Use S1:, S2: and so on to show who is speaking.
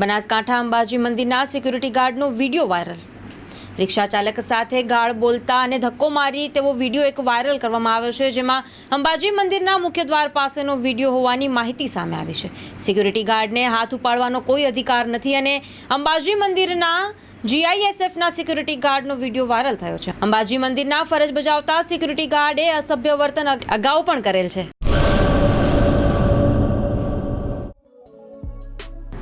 S1: બનાસકાંઠા અંબાજી મંદિરના સિક્યુરિટી ગાર્ડનો video viral. રિક્ષા ચાલક સાથે ગાળ બોલતા અને ધક્કો મારી તેવો વીડિયો એક વાયરલ કરવામાં આવ્યો છે, જેમાં અંબાજી મંદિરના મુખ્ય દ્વાર પાસેનો વીડિયો હોવાની માહિતી સામે આવી છે. સિક્યુરિટી ગાર્ડને હાથ ઉપાડવાનો કોઈ અધિકાર નથી અને અંબાજી મંદિરના જીઆઈએસએફના સિક્યુરિટી ગાર્ડનો વીડિયો વાયરલ થયો છે. અંબાજી મંદિરના ફરજ બજાવતા સિક્યુરિટી ગાર્ડે અસભ્ય વર્તન અગાઉ પણ કરેલ છે.